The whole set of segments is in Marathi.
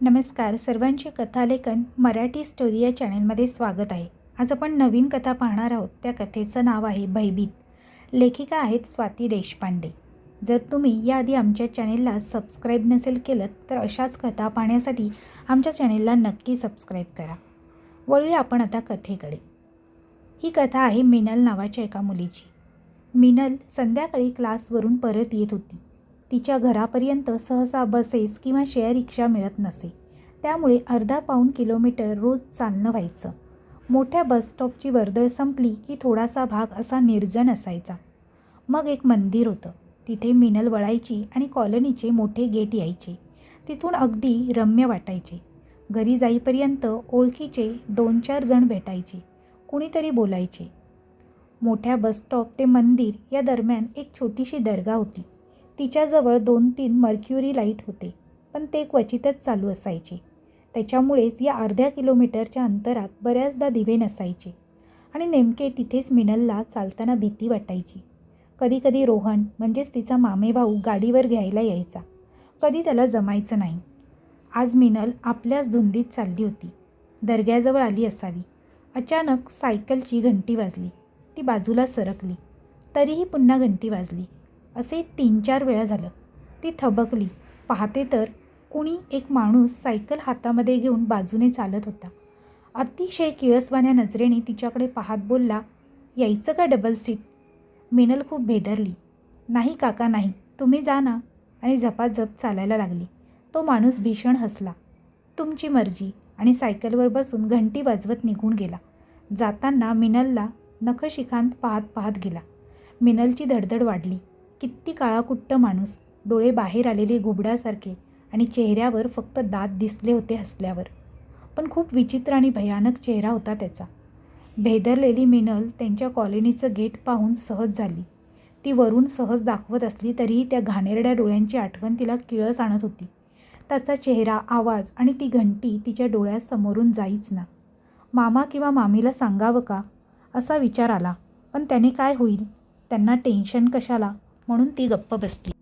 नमस्कार. सर्वांचे कथालेखन मराठी स्टोरी या चॅनलमध्ये स्वागत आहे. आज आपण नवीन कथा पाहणार आहोत. त्या कथेचं नाव आहे भयभीत. लेखिका आहेत स्वाती देशपांडे. जर तुम्ही याआधी आमच्या चॅनेलला सबस्क्राईब नसेल केलं तर अशाच कथा पाहण्यासाठी आमच्या चॅनेलला नक्की सबस्क्राईब करा. वळूया आपण आता कथेकडे. ही कथा आहे मिनल नावाच्या एका मुलीची. मिनल संध्याकाळी क्लासवरून परत येत होती. तिच्या घरापर्यंत सहसा बसेस किंवा शेअर रिक्षा मिळत नसे. त्यामुळे अर्धा पाऊण किलोमीटर रोज चालणं व्हायचं. मोठ्या बसस्टॉपची वर्दळ संपली की थोडासा भाग असा निर्जन असायचा. मग एक मंदिर होतं. तिथे मिनल वळायची आणि कॉलनीचे मोठे गेट यायचे. तिथून अगदी रम्य वाटायचे. घरी जाईपर्यंत ओळखीचे दोन चार जण भेटायचे. कुणीतरी बोलायचे. मोठ्या बसस्टॉप ते मंदिर या दरम्यान एक छोटीशी दर्गा होती. तिच्याजवळ दोन तीन मर्क्युरी लाइट होते पण ते क्वचितच चालू असायचे. त्याच्यामुळेच या अर्ध्या किलोमीटरच्या अंतरात बऱ्याचदा दिवे नसायचे आणि नेमके तिथेच मिनलला चालताना भीती वाटायची. कधीकधी रोहन म्हणजेच तिचा मामेभाऊ गाडीवर घ्यायला यायचा. कधी त्याला जमायचं नाही. आज मिनल आपल्याच धुंदीत चालली होती. दर्ग्याजवळ आली असावी. अचानक सायकलची घंटी वाजली. ती बाजूला सरकली. तरीही पुन्हा घंटी वाजली. असे तीन चार वेळा झालं. ती थबकली. पाहते तर कुणी एक माणूस सायकल हातामध्ये घेऊन बाजूने चालत होता. अतिशय किळसवाण्या नजरेने तिच्याकडे पाहत बोलला यायचं का डबल सीट? मिनल खूप भेदरली नाही काका नाही. तुम्ही जा ना. आणि झपाझप चालायला लागली. तो माणूस भीषण हसला. तुमची मर्जी. आणि सायकलवर बसून घंटी वाजवत निघून गेला. जाताना मिनलला नखशिखांत पाहत पाहत गेला. मिनलची धडधड वाढली. किती काळाकुट्ट माणूस डोळे बाहेर आलेले घुबडासारखे आणि चेहऱ्यावर फक्त दात दिसले होते हसल्यावर. पण खूप विचित्र आणि भयानक चेहरा होता त्याचा. भेदरलेली मिनल त्यांच्या कॉलनीचं गेट पाहून सहज झाली. ती वरून सहज दाखवत असली तरीही त्या घाणेरड्या डोळ्यांची आठवण तिला किळस आणत होती. त्याचा चेहरा आवाज आणि ती घंटी तिच्या डोळ्यासमोरून जाईच ना. मामा किंवा मामीला सांगावं का? असा विचार आला. पण त्याने काय होईल? त्यांना टेन्शन कशाला? म्हणून ती गप्प बसली.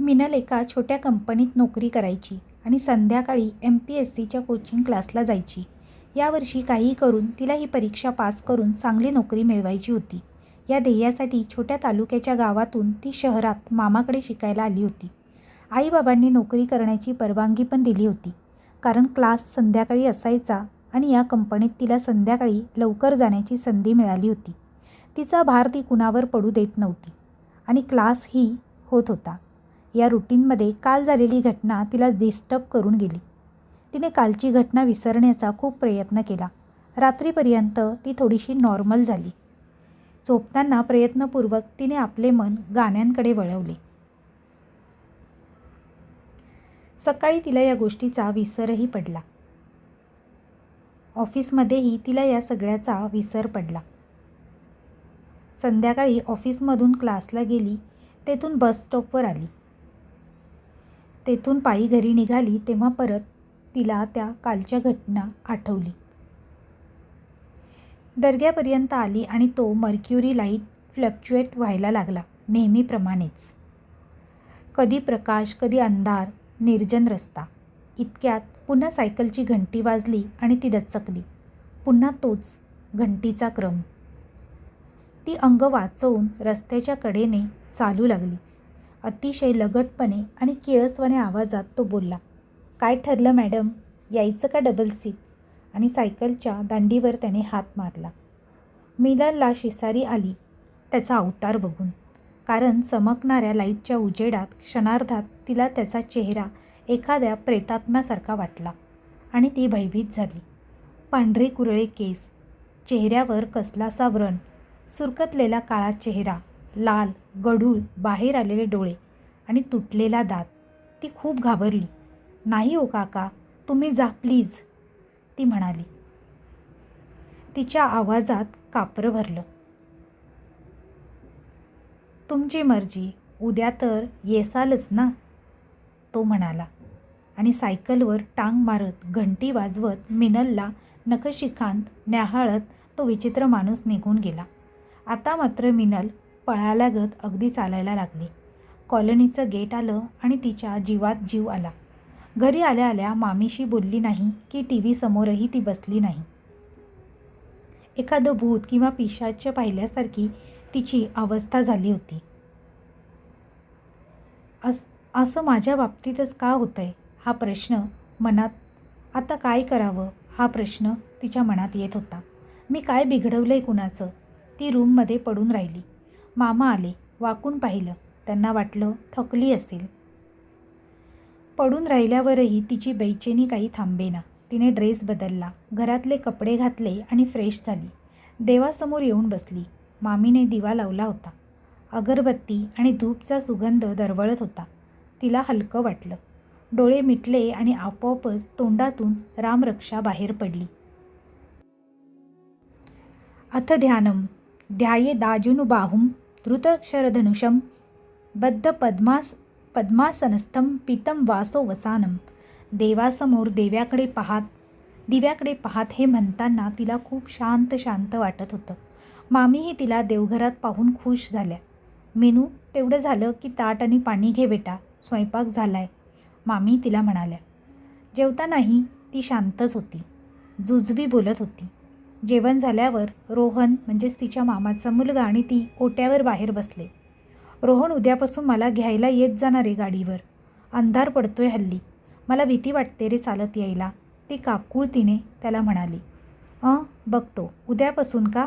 मिनल एका छोट्या कंपनीत नोकरी करायची आणि संध्याकाळी एम पी एस सीच्या कोचिंग क्लासला जायची. यावर्षी काही करून तिला ही परीक्षा पास करून चांगली नोकरी मिळवायची होती. या ध्येयासाठी छोट्या तालुक्याच्या गावातून ती शहरात मामाकडे शिकायला आली होती. आईबाबांनी नोकरी करण्याची परवानगी पण दिली होती. कारण क्लास संध्याकाळी असायचा आणि या कंपनीत तिला संध्याकाळी लवकर जाण्याची संधी मिळाली होती. तिचा भार ती कुणावर पडू देत नव्हती. आणि क्लासही होत होता. या रुटीनमध्ये काल झालेली घटना तिला डिस्टर्ब करून गेली. तिने कालची घटना विसरण्याचा खूप प्रयत्न केला. रात्रीपर्यंत ती थोडीशी नॉर्मल झाली. झोपताना प्रयत्नपूर्वक तिने आपले मन गाण्यांकडे वळवले. सकाळी तिला या गोष्टीचा विसरही पडला. ऑफिसमध्येही तिला या सगळ्याचा विसर पडला. संध्याकाळी ऑफिसमधून क्लासला गेली तेथून बस स्टॉपवर आली. तेथून पायी घरी निघाली तेव्हा परत तिला त्या कालच्या घटना आठवली. दर्ग्यापर्यंत आली आणि तो मर्क्युरी लाइट फ्लक्च्युएट व्हायला लागला नेहमीप्रमाणेच. कधी प्रकाश कधी अंधार निर्जन रस्ता. इतक्यात पुन्हा सायकलची घंटी वाजली आणि ती दचकली. पुन्हा तोच घंटीचा क्रम. ती अंग वाचवून रस्त्याच्या कडेने चालू लागली. अतिशय लगटपणे आणि किळसवाने आवाजात तो बोलला काय ठरलं मॅडम? यायचं का डबल सीट? आणि सायकलच्या दांडीवर त्याने हात मारला. मिलनला शिसारी आली त्याचा अवतार बघून. कारण चमकणाऱ्या लाईटच्या उजेडात क्षणार्धात तिला त्याचा चेहरा एखाद्या प्रेतात्म्यासारखा वाटला आणि ती भयभीत झाली. पांढरे कुरळे केस चेहऱ्यावर कसलासा व्रण सुरकतलेला काळा चेहरा लाल गढूळ बाहेर आलेले डोळे आणि तुटलेला दात. ती खूप घाबरली. नाही हो काका तुम्ही जा प्लीज ती म्हणाली. तिच्या आवाजात कापरं भरलं. तुमची मर्जी उद्या तर येसालच ना तो म्हणाला आणि सायकलवर टांग मारत घंटी वाजवत मिनलला नखशिखांत न्याहाळत तो विचित्र माणूस निघून गेला. आता मात्र मिनल पळालागत अगदी चालायला लागली. कॉलनीचं गेट आलं आणि तिच्या जीवात जीव आला. घरी आल्या आल्या मामीशी बोलली नाही की टी व्ही समोरही ती बसली नाही. एखादं भूत किंवा पिशाच्य पाहिल्यासारखी तिची अवस्था झाली होती. अस असं माझ्या बाबतीतच का होतं आहे हा प्रश्न मनात आता काय करावं? हा प्रश्न तिच्या मनात येत होता. मी काय बिघडवलं आहे कुणाचं? ती रूममध्ये पडून राहिली. मामा आले वाकून पाहिलं. त्यांना वाटलं थकली असेल. पडून राहिल्यावरही तिची बैचेनी काही थांबेना. तिने ड्रेस बदलला. घरातले कपडे घातले आणि फ्रेश झाली. देवासमोर येऊन बसली. मामीने दिवा लावला होता. अगरबत्ती आणि धूपचा सुगंध दरवळत होता. तिला हलकं वाटलं. डोळे मिटले आणि आपोआपच तोंडातून रामरक्षा बाहेर पडली. अथ ध्यानम. ध्याये दाजुनुबाहुं धृतक्षरधनुषं बद्ध पद्मास पद्मासनस्थं पितं वासो वसानं। देवासमोर देव्याकडे पाहात दिव्याकडे पाहात हे म्हणताना तिला खूप शांत शांत वाटत होतं. मामीही तिला देवघरात पाहून खुश झाल्या. मेनू तेवढं झालं की ताट आणि पाणी घे बेटा स्वयंपाक झालाय मामी तिला म्हणाल्या. जेवतानाही ती शांतच होती. जुजबी बोलत होती. जेवण झाल्यावर रोहन म्हणजेच तिच्या मामाचा मुलगा आणि ती ओट्यावर बाहेर बसले. रोहन उद्यापासून मला घ्यायला येत जाणार आहे गाडीवर. अंधार पडतोय हल्ली. मला भीती वाटते रे चालत यायला. ती काकुळतीने त्याला म्हणाली. अं बघतो. उद्यापासून का?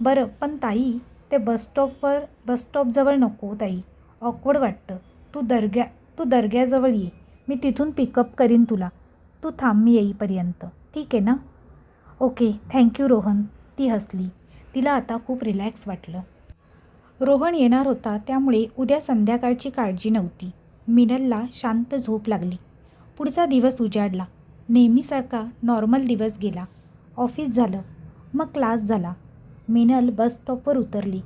बरं पण ताई ते बसस्टॉपवर बसस्टॉपजवळ नको ताई. ऑकवर्ड वाटतं. तू दर्ग्या तू दर्ग्याजवळ ये. मी तिथून पिकअप करीन तुला. तू थांब मी येईपर्यंत. ठीक आहे ना? Okay thank you Rohan. ती हसली. तिला आता खूप रिलॅक्स वाटलं. रोहन येणार होता त्यामुळे उद्या संध्याकाळची काळजी नव्हती. मिनलला शांत झोप लागली. पुढचा दिवस उजाडला. नेहमीसारखा नॉर्मल दिवस गेला. ऑफिस झालं. मग क्लास झाला. मिनल बस स्टॉपवर उतरली.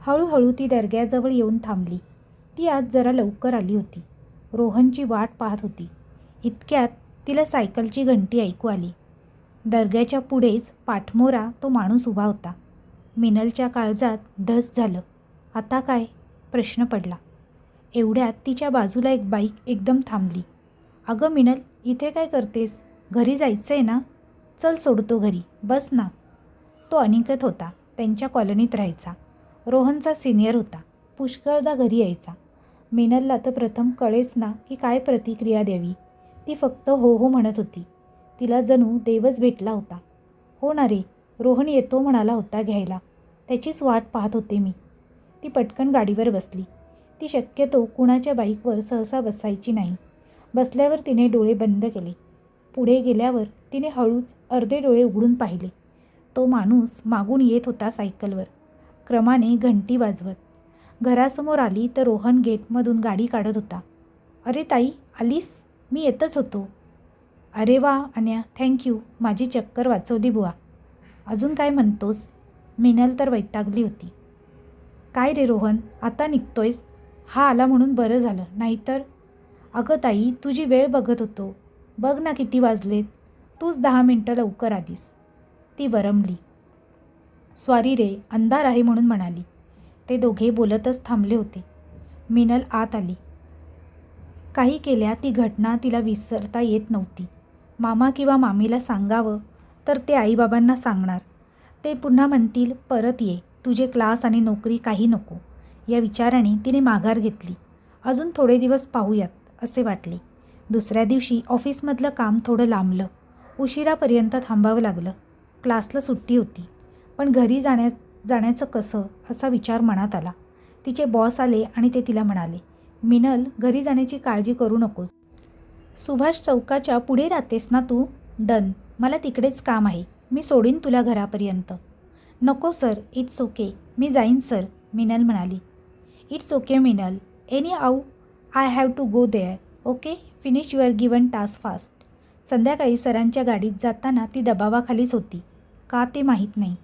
हळूहळू ती दर्ग्याजवळ येऊन थांबली. ती आज जरा लवकर आली होती. रोहनची वाट पाहत होती. इतक्यात तिला सायकलची घंटी ऐकू आली. दर्ग्याच्या पुढेच पाठमोरा तो माणूस उभा होता. मिनलच्या काळजात धस झालं. आता काय? प्रश्न पडला. एवढ्यात तिच्या बाजूला एक बाईक एकदम थांबली. अगं मिनल इथे काय करतेस? घरी जायचं आहे ना? चल सोडतो घरी. बस ना. तो अनिकत होता. त्यांच्या कॉलनीत राहायचा. रोहनचा सिनियर होता. पुष्कळदा घरी यायचा. मिनलला तर प्रथम कळेच ना की काय प्रतिक्रिया द्यावी. ती फक्त हो हो म्हणत होती. तिला जणू देवच भेटला होता. हो ना रे रोहन येतो म्हणाला होता घ्यायला. त्याचीच वाट पाहत होते मी. ती पटकन गाडीवर बसली. ती शक्यतो कुणाच्या बाईकवर सहसा बसायची नाही. बसल्यावर तिने डोळे बंद केले. पुढे गेल्यावर तिने हळूच अर्धे डोळे उघडून पाहिले. तो माणूस मागून येत होता सायकलवर. क्रमाने घंटी वाजवत. घरासमोर आली तर रोहन गेटमधून गाडी काढत होता. अरे ताई आलीस? मी येतच होतो. अरे वा अन्या थँक्यू माझी चक्कर वाचवली बुवा. अजून काय म्हणतोस? मिनल तर वैतागली होती. काय रे रोहन आता निघतोयस? हा आला म्हणून बरं झालं नाहीतर? अगं ताई तुझी वेळ बघत होतो. बघ ना किती वाजलेत. तूच दहा मिनटं लवकर आलीस. ती वरमली. स्वारी रे अंधार आहे म्हणून म्हणाली. ते दोघे बोलतच थांबले होते. मिनल आत आली. काही केल्या ती घटना तिला विसरता येत नव्हती. मामा किंवा मामीला सांगावं तर ते आईबाबांना सांगणार. ते पुन्हा म्हणतील परत ये. तुझे क्लास आणि नोकरी काही नको. या विचाराने तिने माघार घेतली. अजून थोडे दिवस पाहूयात असे वाटले. दुसऱ्या दिवशी ऑफिसमधलं काम थोडं लांबलं. उशिरापर्यंत थांबावं लागलं. क्लासला सुट्टी होती. पण घरी जाण्या जाण्याचं कसं असा विचार मनात आला. तिचे बॉस आले आणि ते तिला म्हणाले मिनल घरी जाण्याची काळजी करू नकोस. सुभाष चौकाच्या पुढे राहतेस ना तू? डन. मला तिकडेच काम आहे. मी सोडीन तुला घरापर्यंत. नको सर. It's okay. मी जाईन सर. मिनल म्हणाली. It's okay Minal. Anyhow I have to go there. Okay? Finish your given task fast. संध्याकाळी सरांच्या गाडीत जाताना ती दबावाखालीच होती. का ते माहीत नाही.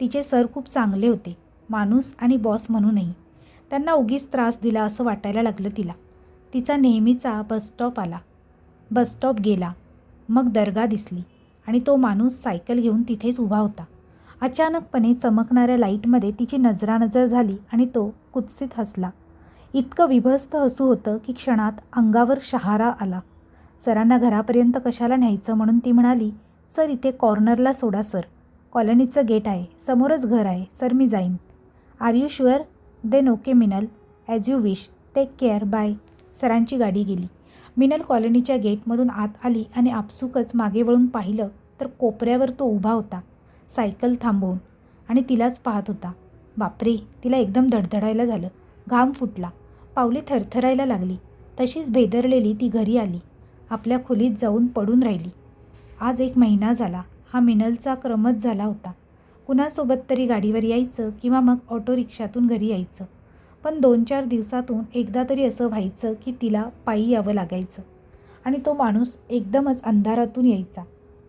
तिचे सर खूप चांगले होते. माणूस आणि बॉस म्हणूनही. त्यांना उगीच त्रास दिला असं वाटायला लागलं तिला. तिचा नेहमीचा बसस्टॉप आला. बसस्टॉप गेला. मग दर्गा दिसली आणि तो माणूस सायकल घेऊन तिथेच उभा होता. अचानकपणे चमकणाऱ्या लाईटमध्ये तिची नजरानजर झाली आणि तो कुत्सित हसला. इतकं विभस्त हसू होतं की क्षणात अंगावर शहारा आला. सरांना घरापर्यंत कशाला न्यायचं म्हणून ती म्हणाली सर इथे कॉर्नरला सोडा सर. कॉलनीचं गेट आहे. समोरच घर आहे. सर मी जाईन. Are you sure? Then okay Minal. As you wish. Take care. Bye. सरांची गाडी गेली. मिनल कॉलनीच्या गेटमधून आत आली आणि आपसुकच मागे वळून पाहिलं तर कोपऱ्यावर तो उभा होता सायकल थांबवून. आणि तिलाच पाहत होता. बापरे तिला एकदम धडधडायला झालं. घाम फुटला. पावले थरथरायला लागली. तशीच भेदरलेली ती घरी आली. आपल्या खोलीत जाऊन पडून राहिली. आज एक महिना झाला. हा मिनलचा क्रमच झाला होता. कुणासोबत तरी गाडीवर यायचं किंवा मग ऑटो रिक्षातून घरी यायचं. पण दोन चार दिवसातून एकदा तरी असं व्हायचं की तिला पायी यावं लागायचं. आणि तो माणूस एकदमच अंधारातून यायचा.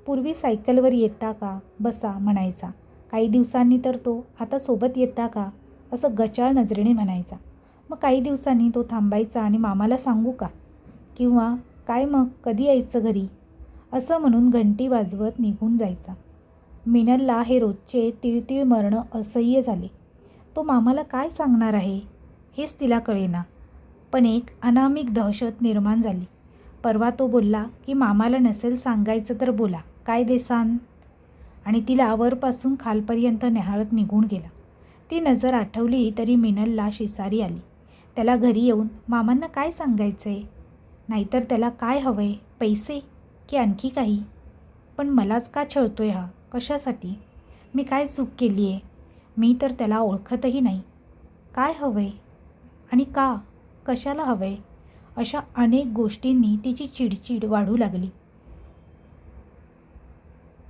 पूर्वी सायकलवर येता का? बसा म्हणायचा. काही दिवसांनी तर तो आता सोबत येता का? असं गचाळ नजरेने म्हणायचा. मग काही दिवसांनी तो थांबायचा आणि मामाला सांगू का? किंवा काय मग? कधी यायचं घरी? असं म्हणून घंटी वाजवत निघून जायचा. मिनलला हे रोजचे तिळतिळ मरणं असह्य झाले. तो मामाला काय सांगणार आहे? हेच तिला कळेना. पण एक अनामिक दहशत निर्माण झाली. परवा तो बोलला की मामाला नसेल सांगायचं तर बोला. काय देसान? आणि तिला वरपासून खालपर्यंत न्याहाळत निघून गेला. ती नजर आठवली तरी मिनलला शिसारी आली. त्याला घरी येऊन मामांना काय सांगायचं आहे नाहीतर त्याला काय हवं आहे पैसे? की आणखी काही? पण मलाच का छळतोय हा? कशासाठी? मी काय चूक केली आहे मी तर त्याला ओळखतही नाही. काय हवं आहे आणि का? कशाला हवं आहे अशा अनेक गोष्टींनी तिची चिडचिड वाढू लागली.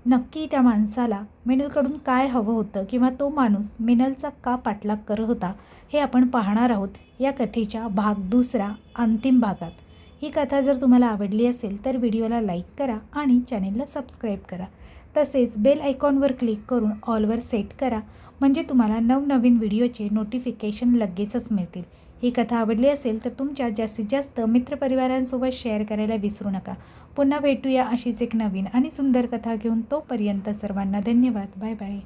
नक्की त्या माणसाला मिनलकडून काय हवं होतं किंवा तो माणूस मिनलचा का पाठलाग करत होता हे आपण पाहणार आहोत या कथेच्या भाग दुसरा अंतिम भागात. ही कथा जर तुम्हाला आवडली असेल तर व्हिडिओला लाईक करा आणि चॅनेलला सबस्क्राईब करा. तसेच बेल आयकॉनवर क्लिक करून ऑलवर सेट करा म्हणजे तुम्हाला नवनवीन व्हिडिओचे नोटिफिकेशन लगेचच मिळतील. ही कथा आवडली असेल तर तुमच्या जास्तीत जास्त मित्रपरिवारांसोबत शेअर करायला विसरू नका. पुन्हा भेटूया अशीच एक नवीन आणि सुंदर कथा घेऊन तोपर्यंत सर्वांना धन्यवाद. Bye bye